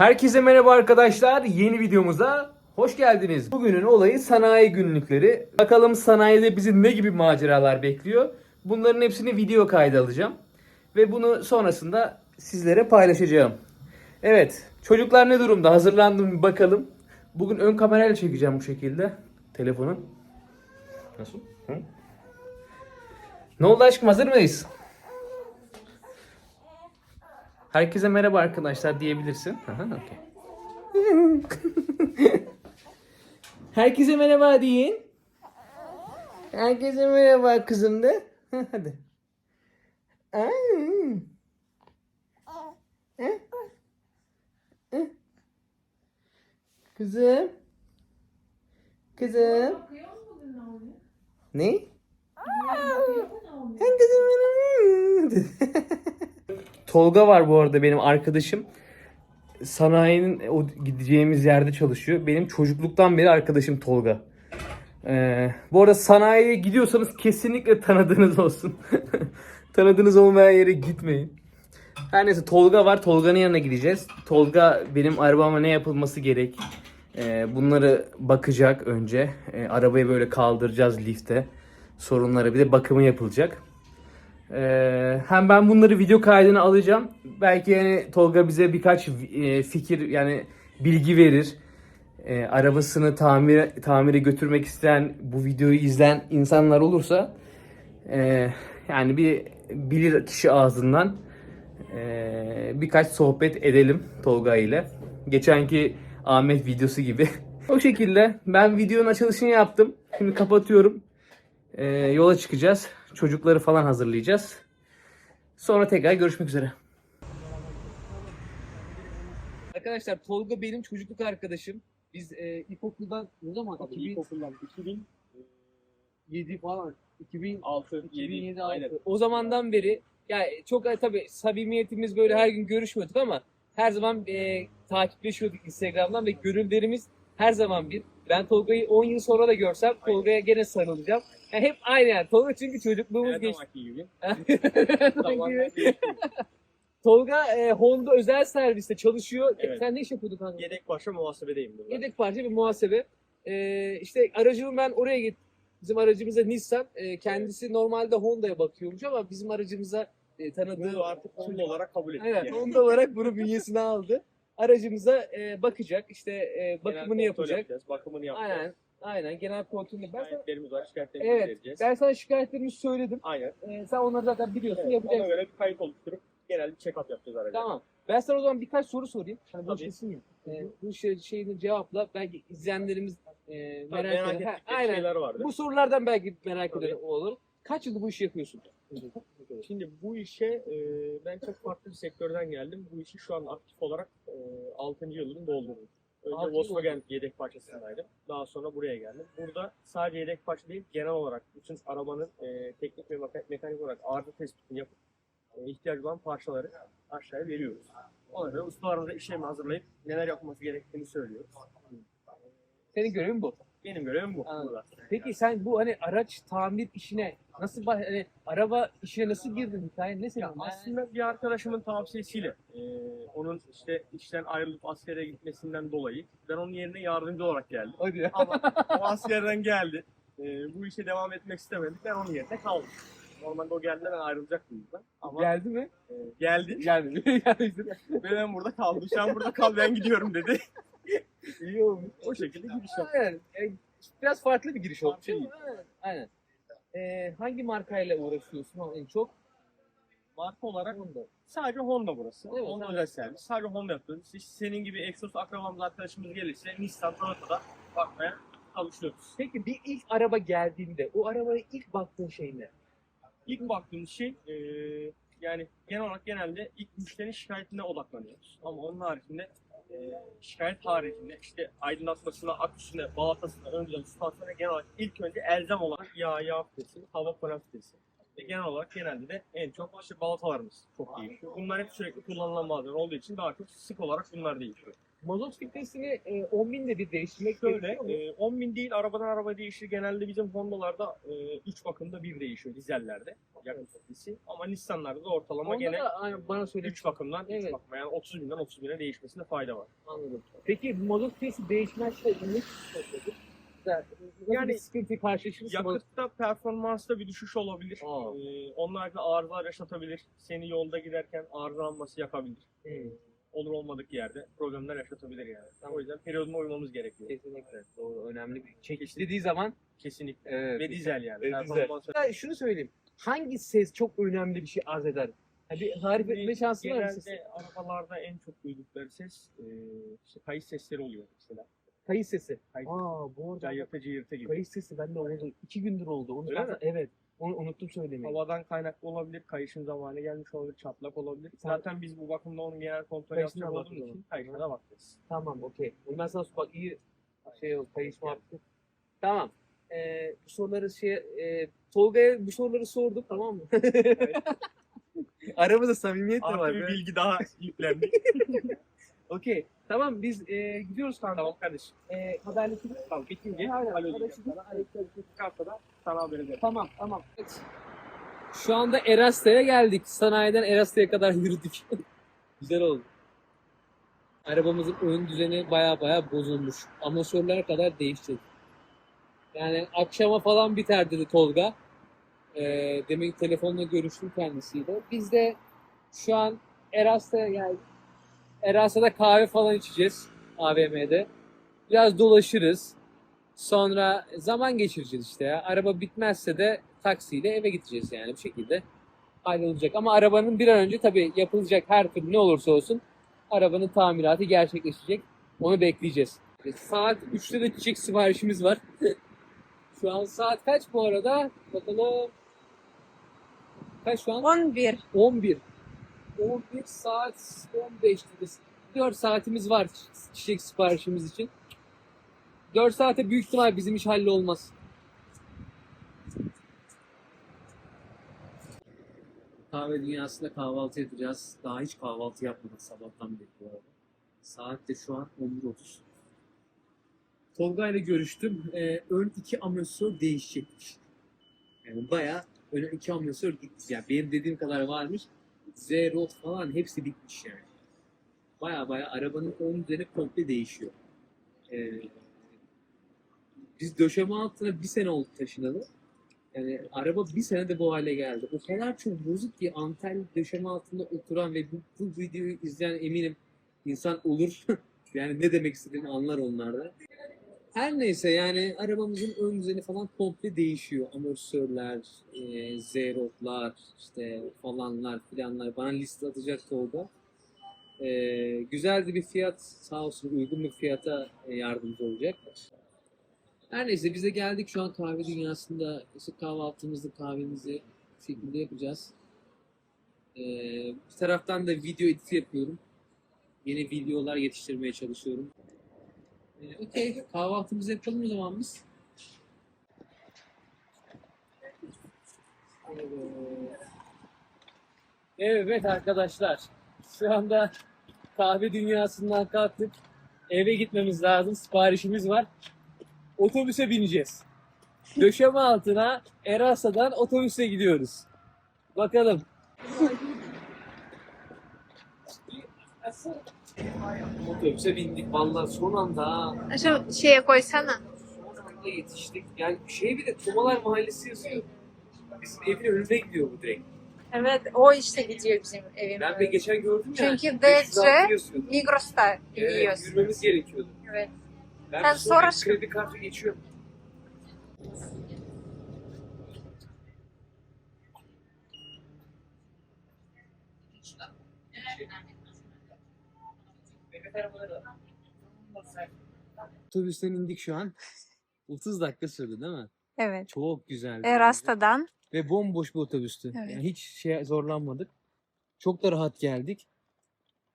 Herkese merhaba arkadaşlar. Yeni videomuza hoş geldiniz. Bugünün olayı sanayi günlükleri. Bakalım sanayide bizi ne gibi maceralar bekliyor. Bunların hepsini video kaydı alacağım. Ve bunu sonrasında sizlere paylaşacağım. Evet, çocuklar ne durumda? Hazırlandım bir bakalım. Bugün ön kamerayla çekeceğim bu şekilde. Telefonun. Nasıl? Hı? Ne oldu aşkım hazır mıyız? Herkese merhaba arkadaşlar diyebilirsin. Aha. Herkese merhaba deyin. Herkese merhaba kızım de. Ha, Hadi. Kızım. Kızım. Ne? Ben kızım benim. Tolga var bu arada benim arkadaşım. Sanayinin o gideceğimiz yerde çalışıyor. Benim çocukluktan beri arkadaşım Tolga. Ee, bu arada sanayiye gidiyorsanız kesinlikle tanıdığınız olsun. tanıdığınız olmayan yere gitmeyin. Her neyse Tolga var. Tolga'nın yanına gideceğiz. Tolga benim arabama ne yapılması gerek. Ee, bunları bakacak önce. Ee, arabayı böyle kaldıracağız lifte. Sorunları bir de bakımı yapılacak. Ee, hem ben bunları video kaydına alacağım. Belki yani Tolga bize birkaç e, fikir yani bilgi verir. Ee, arabasını tamir tamire götürmek isteyen bu videoyu izleyen insanlar olursa e, yani bir bilir kişi ağzından e, birkaç sohbet edelim Tolga ile. Geçenki Ahmet videosu gibi. o şekilde ben videonun açılışını yaptım. Şimdi kapatıyorum. Ee, yola çıkacağız. Çocukları falan hazırlayacağız. Sonra tekrar görüşmek üzere. Arkadaşlar Tolga benim çocukluk arkadaşım. Biz e, ilkokuldan ne zaman? Tabii 2007 ilkokuldan 2007 falan. 2006, 2007 7, 6. aynen. O zamandan beri ya çok e, tabii samimiyetimiz böyle her gün görüşmüyorduk ama her zaman e, takipleşiyorduk Instagram'dan ve gönüllerimiz her zaman bir. Ben Tolga'yı 10 yıl sonra da görsem Tolga'ya gene sarılacağım. Yani hep aynı yani. Tolga çünkü çocukluğumuz Her geçti. zamanki gibi. Tolga e, Honda özel serviste çalışıyor. Evet. Sen ne iş yapıyordun kanka? Yedek başta muhasebedeyim burada. Yedek parça bir muhasebe. E, işte aracımı ben oraya git. Bizim aracımıza Nissan. E, kendisi normalde Honda'ya bakıyormuş ama bizim aracımıza e, tanıdığı Bunu artık Honda olarak kabul ettik. Evet, yani. Honda olarak bunu bünyesine aldı. Aracımıza e, bakacak, işte e, Genel bakımını kontrol yapacak. Yapacağız, bakımını yapacağız. Aynen, aynen. Genel kontrolünü. Ben sana, Şikayetlerimiz var, şikayetlerimizi evet, vereceğiz. ben sana şikayetlerimi söyledim. Aynen. E, sen onları zaten biliyorsun, Evet, yapacaksın. ona göre bir kayıt oluşturup genel bir check-up yapacağız araca. Tamam. Ben sana o zaman birkaç soru sorayım. Hani bu Tabii. kesin mi? E, bu şey, şeyini cevapla. Belki izleyenlerimiz e, Tabii, merak, merak eder. Ha, ettikleri aynen. şeyler vardı. Bu sorulardan belki merak Tabii. olur. Kaç yıldır bu işi yapıyorsun? Şimdi bu işe e, ben çok farklı bir sektörden geldim. Bu işi şu an aktif olarak e, 6. yılını doldurdum. Önce Volkswagen yedek parçasındaydım. Daha sonra buraya geldim. Burada sadece yedek parça değil, genel olarak bütün arabanın e, teknik ve meka- mekanik olarak arıza tespitini yapıp e, ihtiyacı olan parçaları aşağıya veriyoruz. Ona göre ustalarımıza işlemi hazırlayıp neler yapılması gerektiğini söylüyoruz. Senin görevin bu. Benim görevim bu. Anladım. burada. Peki sen bu hani araç tamir işine nasıl bah- hani araba işine nasıl girdin hikaye ne senin? Ya aslında bir arkadaşımın tavsiyesiyle e, onun işte işten ayrılıp askere gitmesinden dolayı ben onun yerine yardımcı olarak geldim. Hadi ya. Ama o askerden geldi. E, bu işe devam etmek istemedi. Ben onun yerine kaldım. Normalde o geldiğinde ben ayrılacaktım bizden. Ama Geldi mi? e, geldi Geldi. Geldi. ve ben burada kaldım. Sen burada kal ben gidiyorum dedi. İyi olmuş. o şekilde giriş yaptım. Aynen. Biraz farklı bir giriş olmuş. Aynen. Aynen. E, hangi markayla uğraşıyorsun en çok? Marka olarak Honda. sadece Honda burası. Evet, Honda özel servis. Sadece Honda yapıyoruz. İşte senin gibi Exos akrabamız arkadaşımız gelirse Nissan Toyota'da bakmaya çalışıyoruz. Peki bir ilk araba geldiğinde o arabaya ilk baktığın şey ne? İlk baktığımız şey e, yani genel olarak genelde ilk müşterinin şikayetine odaklanıyoruz. Ama onun haricinde e, şikayet haricinde işte aydınlatmasına, aküsüne, balatasına, önceden süspansiyona genel olarak ilk önce elzem olan yağ, yağ filtresi, hava falan filtresi. Ve genel olarak genelde de en çok işte balatalarımız çok değişiyor. Bunlar hep sürekli kullanılan malzeme olduğu için daha çok sık olarak bunlar değişiyor. Mazot filtresini e, 10 binde bir değiştirmek Şöyle gerekiyor e, 10 bin değil arabadan araba değişir. Genelde bizim Honda'larda 3 bakımda bir değişiyor dizellerde yakıt filtresi. Ama Nissan'larda da ortalama Onda gene da aynı bana söylemiş 3 bakımdan 3 Evet. bakıma yani 30 binden 30 bine değişmesinde fayda var. Anladım. Peki bu mazot filtresi değişmezse ne Güzel. Nasıl Yani sıkıntı karşılaşırız? Yakıtta performansta bir düşüş olabilir. Aa. Ee, onun haricinde arızalar yaşatabilir. Seni yolda giderken arızalanması yapabilir. Hmm, Olur olmadık yerde problemler yaşatabilir yani. O yüzden periyoduna uymamız gerekiyor. kesinlikle. Doğru. Önemli bir çekiş dediği zaman Kesinlikle. evet. Ve dizel yani. Ve dizel. Ya şunu söyleyeyim. Hangi ses çok önemli bir şey arz eder? Ha, bir tarif etme şansı var mı? siz? Genelde arabalarda en çok duydukları ses e, işte kayıt sesleri oluyor mesela. Kayıt sesi. Kayıt. Aa bu arada Cayırtı cayırtı gibi. kayıt sesi bende oldu. İki gündür oldu. Onu Öyle ben- mi? Evet. Onu unuttum söylemeyi. Havadan kaynaklı olabilir, kayışın zamanı gelmiş olabilir, çatlak olabilir. Sen- Zaten biz bu bakımda onun genel kontrol Kayışına yapacak olduğumuz için kayışına da bakacağız. Tamam okey. Bunu ben sana bak iyi şey oldu. Kayış muhabbeti. Tamam. Ee, bu soruları şey e, Tolga'ya bu soruları sordum tamam mı? Aramızda samimiyet de var. Artı bir be. bilgi daha yüklendi. Okey. Tamam biz e, gidiyoruz kanka. tamam kardeşim. E, haberleşiriz. Tamam bitince Aynen, alo diyeceğim sana. Elektronik kartada sana haber ederim. Tamam tamam. Şu anda Erasta'ya geldik. Sanayiden Erasta'ya kadar yürüdük. Güzel oldu. Arabamızın ön düzeni baya baya bozulmuş. Amortisörler kadar değişecek. Yani akşama falan biter dedi Tolga. Demek ki telefonla görüştüm kendisiyle. Biz de şu an Erasta'ya geldik. Erasta'da kahve falan içeceğiz AVM'de. Biraz dolaşırız. Sonra zaman geçireceğiz işte ya. Araba bitmezse de taksiyle eve gideceğiz yani bu şekilde hallolacak. Ama arabanın bir an önce tabii yapılacak her türlü ne olursa olsun arabanın tamiratı gerçekleşecek. Onu bekleyeceğiz. Saat 3'te de çiçek siparişimiz var. şu an saat kaç bu arada? Bakalım. Kaç şu an? 11. 11. 11 saat 15 dedi. 4 saatimiz var çi- çiçek siparişimiz için. 4 saate büyük ihtimal bizim iş hallolmaz. Kahve dünyasında kahvaltı yapacağız. Daha hiç kahvaltı yapmadık sabahtan beri bu arada. Saat de şu an 11.30. Tolga ile görüştüm. Ee, ön iki amortisör değişecekmiş. Yani bayağı ön iki amortisör gitmiş. Yani benim dediğim kadar varmış. Z-Rod falan hepsi bitmiş yani. Baya baya arabanın ön düzeni komple değişiyor. Ee, biz döşeme altına bir sene oldu taşınalı. Yani araba bir senede bu hale geldi. O kadar çok bozuk ki Antalya döşeme altında oturan ve bu, bu videoyu izleyen eminim insan olur. yani ne demek istediğimi anlar onlar da. Her neyse yani arabamızın ön düzeni falan komple değişiyor. Amortisörler, e, Z-Rod'lar, işte falanlar filanlar. Bana liste atacak Tolga. E, güzel de bir fiyat sağ olsun uygun bir fiyata e, yardımcı olacak. Her neyse biz de geldik şu an kahve dünyasında işte kahvaltımızı kahvemizi şekilde yapacağız. E, bir taraftan da video editi yapıyorum. Yeni videolar yetiştirmeye çalışıyorum. Ee, Okey, kahvaltımızı yapalım o zaman biz. Evet arkadaşlar, şu anda kahve dünyasından kalktık. Eve gitmemiz lazım, siparişimiz var. Otobüse bineceğiz. Döşeme altına Erasa'dan otobüse gidiyoruz. Bakalım. Otobüse bindik vallahi son anda ha. Şu şeye koysana. Son anda yetiştik. Yani şey bir de Tomalar Mahallesi yazıyor. Bizim evin önünde gidiyor bu direkt. Evet o işte gidiyor bizim evimiz. Ben de geçen gördüm ya. Çünkü 506 DC. Migros'ta Evet, gidiyoruz. yürümemiz gerekiyordu. Evet. Ben Sen sonra sonra- kredi kartı geçiyorum. Otobüsten indik şu an. 30 dakika sürdü değil mi? Evet. Çok güzeldi. Erasta'dan. Ve bomboş bir otobüstü. Evet. Yani hiç şey zorlanmadık. Çok da rahat geldik.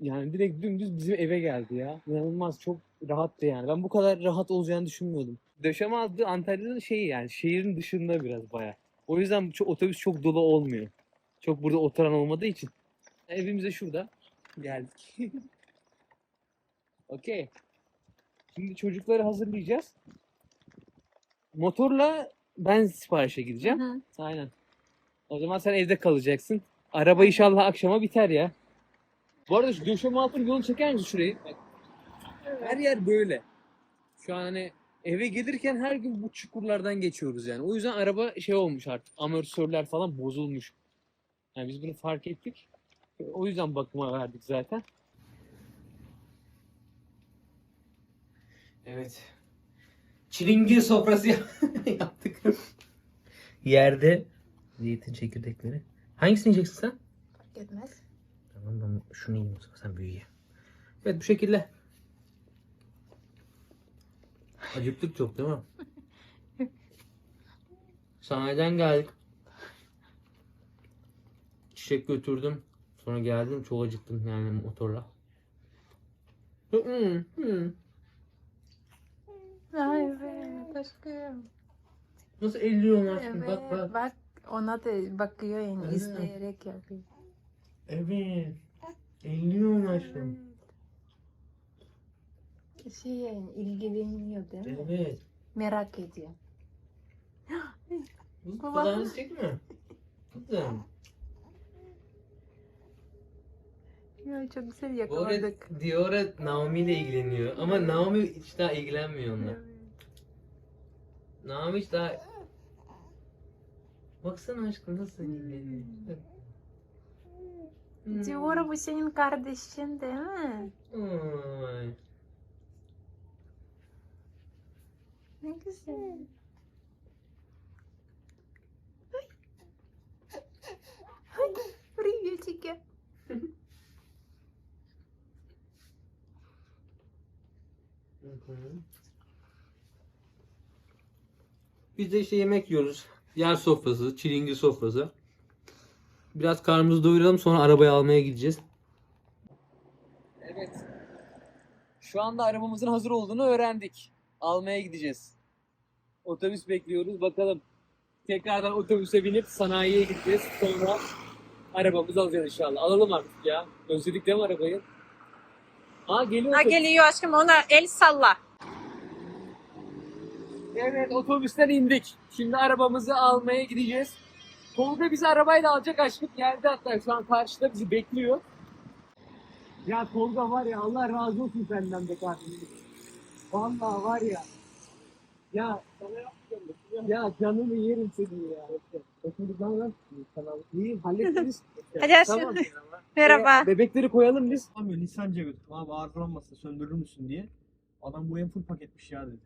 Yani direkt dümdüz bizim eve geldi ya. İnanılmaz çok rahattı yani. Ben bu kadar rahat olacağını düşünmüyordum. Döşeme altı Antalya'nın şeyi yani şehrin dışında biraz baya. O yüzden çok, otobüs çok dolu olmuyor. Çok burada oturan olmadığı için. Evimize şurada geldik. Okey. Şimdi çocukları hazırlayacağız. Motorla ben siparişe gideceğim. Hı. Aynen. O zaman sen evde kalacaksın. Araba inşallah akşama biter ya. Bu arada şu döşeme altını yolunu çeker misin şurayı? Bak. Her yer böyle. Şu an hani eve gelirken her gün bu çukurlardan geçiyoruz yani. O yüzden araba şey olmuş artık. Amortisörler falan bozulmuş. Yani biz bunu fark ettik. O yüzden bakıma verdik zaten. Evet. Çilingir sofrası yaptık. Yerde zeytin çekirdekleri. Hangisini yiyeceksin sen? Fark etmez. Tamam ben şunu yiyeyim o zaman sen büyü ye. Evet bu şekilde. Acıktık çok değil mi? Sanayiden geldik. Çiçek götürdüm. Sonra geldim çok acıktım yani motorla. Ay evet aşkım. Nasıl elliyorum aşkım Evet bak bak. bak ona da bakıyor yani Evet. izleyerek yapıyor. Evet. Elliyorum aşkım. Şey yani ilgileniyor değil mi? Evet. Merak ediyor. Kulağınızı çekme. Kızım. Ya çok güzel Bu arada yakaladık. Diora Naomi ile ilgileniyor. Ama Naomi hiç daha ilgilenmiyor onunla. Evet. Naomi hiç daha... Baksana aşkım nasıl ilgileniyor. Hmm. Diora bu senin kardeşin değil mi? Ay. Ne güzel. Ay, приветики. Biz de işte yemek yiyoruz. Yer sofrası, çilingir sofrası. Biraz karnımızı doyuralım sonra arabayı almaya gideceğiz. Evet. Şu anda arabamızın hazır olduğunu öğrendik. Almaya gideceğiz. Otobüs bekliyoruz. Bakalım. Tekrardan otobüse binip sanayiye gideceğiz. Sonra arabamızı alacağız inşallah. Alalım artık ya. Özledik değil mi arabayı? Aa geliyor. Ha otobüs. geliyor aşkım ona el salla. Evet otobüsten indik. Şimdi arabamızı almaya gideceğiz. Tolga bizi arabayla alacak aşkım. Geldi hatta şu an karşıda bizi bekliyor. Ya Tolga var ya Allah razı olsun senden be kardeşim. Vallahi var ya. Ya sana yapacağım. Ya canımı yerim seni ya. Şimdi lan lan. Tamam. İyi hallederiz. Hadi aşkım. Tamam. Merhaba. Ee, Bebekleri koyalım biz. Abi Nisancı'ya götürdüm abi arızalanmasın söndürür müsün diye. Adam bu en full paketmiş ya dedi.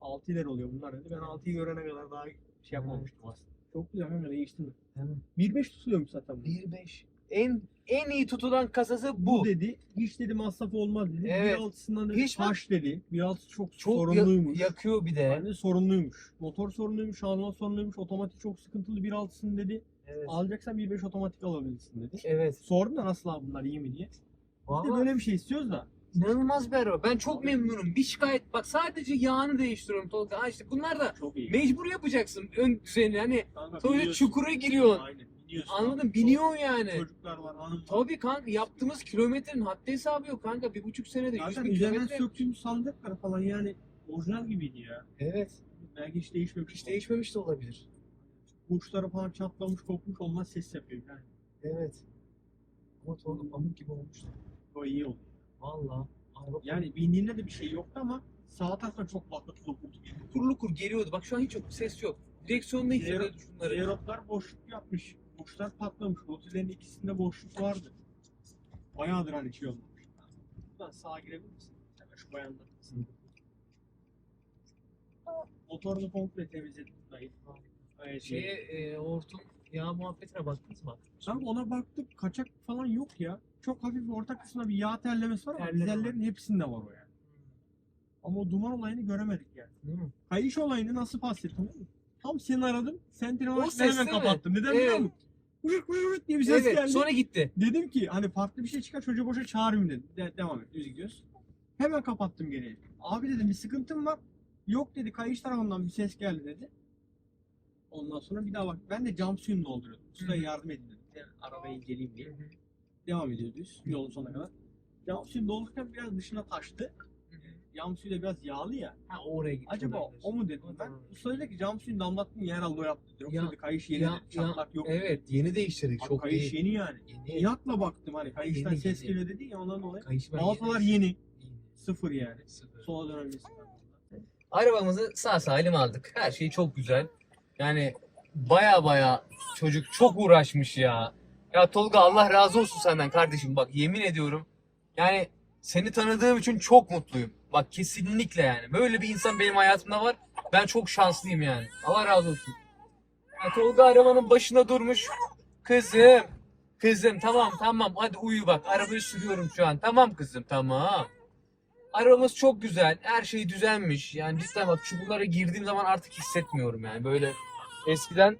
6 lira oluyor bunlar dedi. Ben 6'yı görene kadar daha şey yapmamıştım aslında. Çok güzel hemen değişti mi? Tamam. 1.5 tutuluyormuş zaten bu. 1.5. En en iyi tutulan kasası bu. Bu dedi. Hiç dedi masraf olmaz dedi. Evet. 1.6'sından dedi Hiç taş dedi. 1.6 çok, Çok sorunluymuş. yakıyor bir de. Yani sorunluymuş. Motor sorunluymuş, şanzıman sorunluymuş, otomatik çok sıkıntılı 1.6'sını dedi. Evet. Alacaksan 1.5 otomatik alabilirsin dedi. Evet. Sordum da nasıl abi bunlar iyi mi diye. Biz de Vallahi böyle bir şey istiyoruz da. inanılmaz bir araba. Ben çok memnunum. Bir şikayet bak sadece yağını değiştiriyorum Tolga. Ha işte bunlar da Çok iyi. mecbur yapacaksın ön düzeni hani Kanka, biliyorsun. çukura giriyorsun. Aynen. Biniyorsun. Anladın? Çok- Biniyorsun yani. Çocuklar var, hanım var. Tabii kanka yaptığımız kilometrenin haddi hesabı yok kanka. Bir buçuk senede yüz Zaten bin üzerinden kilometre. söktüğümüz sandıklar falan yani orijinal gibiydi ya. Evet. Belki hiç değişmemiş. Hiç değişmemiş de olabilir. Burçları falan çatlamış, kopmuş olmaz ses yapıyor yani. Evet. Ama Tolga pamuk gibi olmuş. O iyi oldu. Valla. Araba Yani bindiğinde de bir şey yoktu ama sağ taraftan çok patlatılı geliyor. kurlu kur geliyordu. Bak şu an hiç yok. Ses yok. Direksiyonda yok şunları. Aerotlar boşluk yapmış. Burçlar patlamış. Rotillerin ikisinde boşluk vardı. Bayağıdır hani şey olmamış. Buradan sağa girebilir misin? Hemen şu bayanlar. Motorunu komple temizledim. Gayet iyi. Şeye e, hortum yağ muhabbetine baktınız mı? Abi ona baktık kaçak falan yok ya. Çok hafif orta kısmında bir yağ terlemesi var ama Terleme dizellerin hepsinde var o yani. Ama o duman olayını göremedik yani. Değil mi? Kayış olayını nasıl bahsettim? Tam seni aradım. Sen telefonu O açtın, hemen ses değil mi? kapattım. Neden biliyor Evet. musun? Diye bir ses evet. geldi. Sonra gitti. Dedim ki hani farklı bir şey çıkar çocuğu boşa çağırayım dedim. De- devam et düz gidiyoruz. Hemen kapattım geriye. Abi dedim bir sıkıntım var. Yok dedi kayış tarafından bir ses geldi dedi. Ondan sonra bir daha bak. Ben de cam suyunu dolduruyordum. Hı. yardım edin dedim. Yani arabayı inceleyeyim diye. Devam ediyor düz yolun sonuna kadar. Cam suyu doldururken biraz dışına taştı. Cam suyu da biraz yağlı ya. Ha oraya gitti. Acaba olabilir. o mu dedim ben. Usta dedi ki cam suyunu damlattın yer aldı o yaptı. Yoksa Ya- dedi kayış yeni ya- dedi, çatlak yok. Evet yeni değiştirdik. Abi Çok kayış yeni yani. Yeni. İnatla baktım hani kayıştan Yeni, ses geliyor dedi ya ondan dolayı. Kayış yeni. yeni. Yeni. Sıfır yani. Sıfır. Sola dönebilirsin. Arabamızı sağ salim aldık. Her şey çok güzel. Yani baya baya çocuk çok uğraşmış ya. Ya Tolga Allah razı olsun senden kardeşim. Bak yemin ediyorum. Yani seni tanıdığım için çok mutluyum. Bak kesinlikle yani. Böyle bir insan benim hayatımda var. Ben çok şanslıyım yani. Allah razı olsun. Ya Tolga arabanın başına durmuş. Kızım. Kızım tamam tamam hadi uyu bak. Arabayı sürüyorum şu an. Tamam kızım tamam. Arabamız çok güzel. Her şey düzenmiş. Yani cidden bak çukurlara girdiğim zaman artık hissetmiyorum yani. Böyle eskiden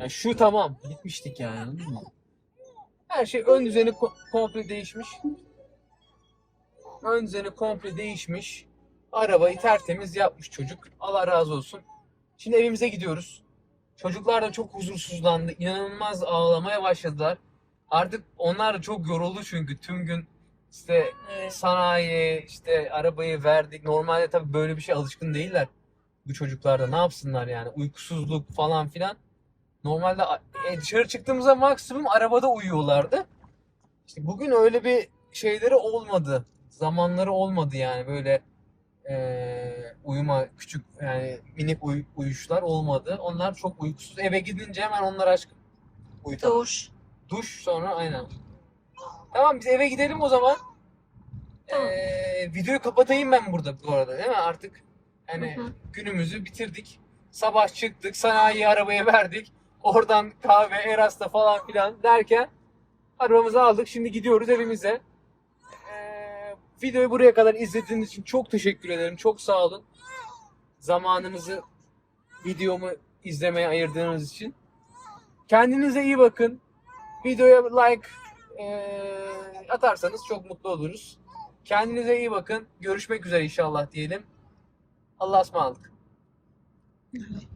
yani şu tamam gitmiştik yani? Her şey ön düzeni ko- komple değişmiş. Ön düzeni komple değişmiş. Arabayı tertemiz yapmış çocuk. Allah razı olsun. Şimdi evimize gidiyoruz. Çocuklar da çok huzursuzlandı. İnanılmaz ağlamaya başladılar. Artık onlar da çok yoruldu çünkü tüm gün işte sanayi işte arabayı verdik. Normalde tabii böyle bir şey alışkın değiller bu çocuklar da. Ne yapsınlar yani? Uykusuzluk falan filan. Normalde e, dışarı çıktığımızda maksimum arabada uyuyorlardı. İşte bugün öyle bir şeyleri olmadı. Zamanları olmadı yani böyle e, uyuma küçük yani minik uy- uyuşlar olmadı. Onlar çok uykusuz. Eve gidince hemen onlar aşk uyutalım. Duş. Duş sonra aynen. Tamam biz eve gidelim o zaman. Tamam. Ee, videoyu kapatayım ben burada bu arada değil mi? Artık hani Hı hı. günümüzü bitirdik. Sabah çıktık, sanayi arabaya verdik. Oradan kahve, Eras'ta falan filan derken arabamızı aldık. Şimdi gidiyoruz evimize. Ee, videoyu buraya kadar izlediğiniz için çok teşekkür ederim. Çok sağ olun. Zamanınızı videomu izlemeye ayırdığınız için. Kendinize iyi bakın. Videoya like eee, atarsanız çok mutlu oluruz. Kendinize iyi bakın. Görüşmek üzere inşallah diyelim. Allah'a ısmarladık.